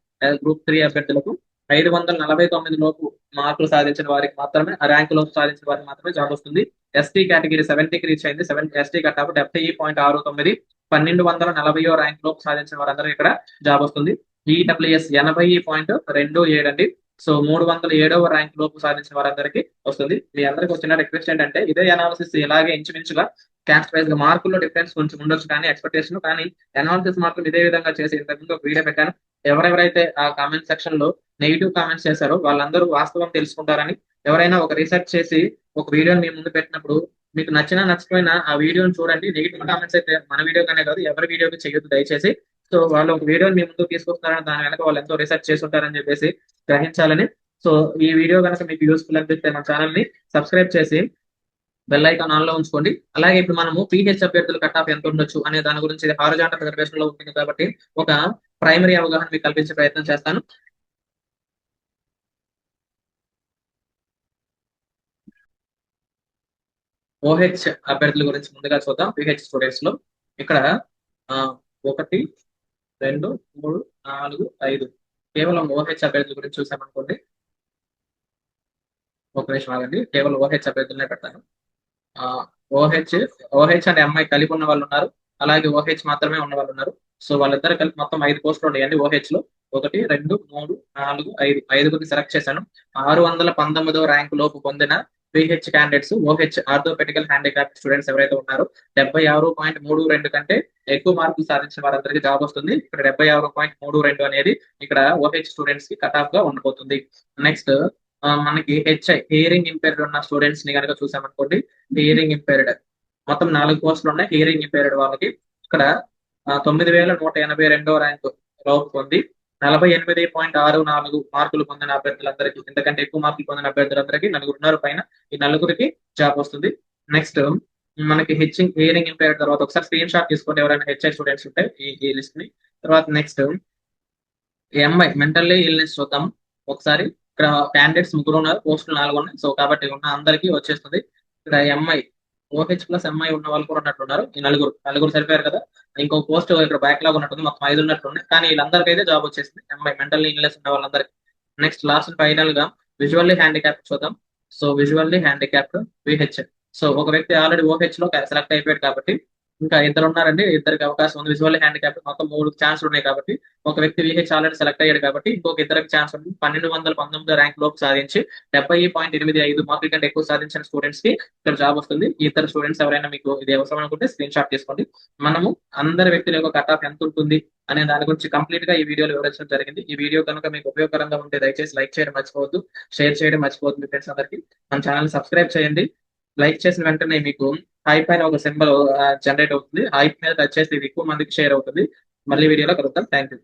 గ్రూప్ త్రీ అభ్యర్థులకు ఐదు వందల నలభై తొమ్మిది లోపు మార్కులు సాధించిన వారికి మాత్రమే ఆ ర్యాంక్ లోపు సాధించిన వారికి మాత్రమే జాబ్ వస్తుంది. ఎస్టీ కేటగిరీ సెవెంటీకి రీచ్ అయింది. సెవెన్ ఎస్టీ కట్ ఆఫ్ డెబ్బై పాయింట్ ఆరు తొమ్మిది. పన్నెండు వందల నలభైయో ర్యాంక్ లోపు సాధించిన వారందరూ ఇక్కడ జాబ్ వస్తుంది. ఈడబ్ల్యూఎస్ ఎనభై పాయింట్ రెండు ఏడు అండి. సో మూడు వందల ఏడవ ర్యాంక్ లోపు సాధించిన వారందరికీ వస్తుంది. మీ అందరికి వచ్చిన రిక్వెస్ట్ ఏంటంటే ఇదే అనాలిసిస్ ఇలాగే ఇంచుమించుగా క్యాస్ట్ వైజ్గా మార్కుల్లో డిఫరెన్స్ కొంచెం ఉండొచ్చు కానీ ఎక్స్పెక్టేషన్ కానీ అనాలిసిస్ మార్కులు ఇదే విధంగా చేసి ఇంతకుముందు ఒక వీడియో పెట్టాను. ఎవరెవరైతే ఆ కామెంట్ సెక్షన్లో నెగిటివ్ కామెంట్స్ చేశారో వాళ్ళందరూ వాస్తవం తెలుసుకుంటారని ఎవరైనా ఒక రీసెర్చ్ చేసి ఒక వీడియోని మీ ముందు పెట్టినప్పుడు మీకు నచ్చినా నచ్చకపోయినా ఆ వీడియోని చూడండి. నెగిటివ్ కామెంట్స్ అయితే మన వీడియోగానే కాదు ఎవరి వీడియోకి చేయొద్దు దయచేసి. సో వాళ్ళు ఒక వీడియోని మీ ముందు తీసుకొస్తున్నారని దాని వెనక వాళ్ళు ఎంతో రీసెర్చ్ చేసి ఉంటారని చెప్పేసి గ్రహించాలని. సో ఈ వీడియో కనుక మీకు యూస్ఫుల్ అనిపిస్తే మన ఛానల్ని సబ్స్క్రైబ్ చేసి బెల్ ఐకాన్ ఆన్లో ఉంచుకోండి. అలాగే ఇప్పుడు మనము పీహెచ్ అభ్యర్థులు కట్ ఆఫ్ ఎంత ఉండొచ్చు అనే దాని గురించి హారజాంటల్ రిజర్వేషన్లో ఉంటుంది కాబట్టి ఒక ప్రైమరీ అవగాహన మీకు కల్పించే ప్రయత్నం చేస్తాను. ఓహెచ్ అభ్యర్థుల గురించి ముందుగా చూద్దాం. పిహెచ్ స్టూడెంట్స్లో ఇక్కడ ఒకటి రెండు మూడు నాలుగు ఐదు. కేవలం ఓహెచ్ అభ్యర్థుల గురించి చూసామనుకోండి. ఒక నిమిషం ఆగండి. కేవలం ఓహెచ్ అభ్యర్థులనే పెడతాను. ఓహెచ్ ఓహెచ్ అండ్ ఎంఐ కలిపి ఉన్న వాళ్ళు ఉన్నారు. అలాగే ఓహెచ్ మాత్రమే ఉన్న వాళ్ళు ఉన్నారు. సో వాళ్ళిద్దరు కలిపి మొత్తం ఐదు పోస్టులు ఉన్నాయండి ఓహెచ్లో. ఒకటి రెండు మూడు నాలుగు ఐదు. ఐదుగురిని సెలెక్ట్ చేశాను. ఆరు వందల పంతొమ్మిదో ర్యాంక్ లోపు పొందిన PH candidates OH orthopaedical handicraft students ఎవరైతే ఉన్నారో డెబ్బై ఆరు పాయింట్ మూడు రెండు కంటే ఎక్కువ మార్కులు సాధించిన వారందరికీ జాబ్ వస్తుంది. ఇక్కడ డెబ్బై ఆరు పాయింట్ మూడు రెండు అనేది ఇక్కడ ఓహెచ్ స్టూడెంట్స్కి కట్ ఆఫ్గా ఉండబోతుంది నెక్స్ట్ మనకి హెచ్ఐ హియరింగ్ ఇంపైర్డ్ ఉన్న స్టూడెంట్స్ని కనుక చూసామనుకోండి హియరింగ్ ఇంపైర్డ్ మొత్తం నాలుగు పోస్టులు ఉన్నాయి హియరింగ్ ఇంపైర్డ్ వాళ్ళకి. ఇక్కడ తొమ్మిది వేల నూట ఎనభై రెండో ర్యాంక్ లోపు పొంది నలభై ఎనిమిది పాయింట్ ఆరు నాలుగు మార్కులు పొందిన అభ్యర్థులందరికీ ఇంతకంటే ఎక్కువ మార్కులు పొందిన అభ్యర్థులందరికీ నలుగురున్నర పైన. ఈ నలుగురికి జాబ్ వస్తుంది. నెక్స్ట్ మనకి హెచ్చింగ్ హియరింగ్ ఇంపేర్ తర్వాత ఒకసారి స్క్రీన్ షాట్ తీసుకోండి. ఎవరైనా హెచ్ఐ స్టూడెంట్స్ ఉంటే ఈ ఈ లిస్ట్ని. తర్వాత నెక్స్ట్ ఎంఐ మెంటల్లీ ఇల్నెస్ చూద్దాం. ఒకసారి ఇక్కడ క్యాండిడేట్స్ ముగ్గురు ఉన్నారు పోస్టులు నాలుగు ఉన్నాయి. సో కాబట్టి ఉన్న అందరికీ వచ్చేస్తుంది. ఇక్కడ ఎంఐ ఓహెచ్ ప్లస్ ఎంఐ ఉన్న వాళ్ళు కూడా ఉన్నట్టున్నారు. ఈ నలుగురు నలుగురు సరిపోయారు కదా? ఇంకో పోస్ట్ ఇక్కడ బ్యాక్లాగ్ ఉన్నట్టుంది మొత్తం ఐదు ఉన్నట్లున్నాయి కానీ వీళ్ళందరికీ అయితే జాబ్ వచ్చేసింది ఎంఐ మెంటల్ ఇన్లెస్ ఉన్న వాళ్ళందరికీ. నెక్స్ట్ లాస్ట్ ఫైనల్గా విజువల్లీ హ్యాండిక్యాప్ చూద్దాం. So visually handicap VH so ఒక వ్యక్తి ఆల్రెడీ ఓహెచ్లో సెలెక్ట్ అయిపోయాడు కాబట్టి ఇంకా ఇద్దరు ఉన్నారండి ఇద్దరికి అవకాశం ఉంది. విజువల్ హ్యాండిక్యాప్ మొత్తం మూడు ఛాన్స్ ఉన్నాయి కాబట్టి. ఒక వ్యక్తి విహెచ్ ఆల్రెడీ సెలెక్ట్ అయ్యాడు కాబట్టి ఇంకొక ఇద్దరికి ఛాన్స్ ఉంది. పన్నెండు వందల పంతొమ్మిది ర్యాంక్ లోపు సాధించి డెబ్బై పాయింట్ ఎనిమిది ఐదు మార్కుల కంటే ఎక్కువ సాధించిన స్టూడెంట్స్కి ఇక్కడ జాబ్ వస్తుంది. ఇతర ఇద్దరు స్టూడెంట్స్ ఎవరైనా మీకు ఇది అవసరం అనుకుంటే స్క్రీన్ షాట్ తీసుకోండి. మనము అందరి వ్యక్తుల యొక్క కట్ ఆఫ్ ఎంత ఉంటుంది అనే దాని గురించి కంప్లీట్గా ఈ వీడియోలో వివరించడం జరిగింది. ఈ వీడియో కనుక మీకు ఉపయోగకరంగా ఉంటే దయచేసి లైక్ చేయడం మర్చిపోవద్దు షేర్ చేయడం మర్చిపోవద్దు మీ ఫ్రెండ్స్ అందరికి. మన ఛానల్ సబ్స్క్రైబ్ చేయండి. లైక్ చేసిన వెంటనే మీకు హైప్ పైన ఒక సింబల్ జనరేట్ అవుతుంది. హైప్ మీద టచ్ చేస్తే ఇది ఎక్కువ మందికి షేర్ అవుతుంది. మళ్ళీ వీడియోలో కలుద్దాం. Thank you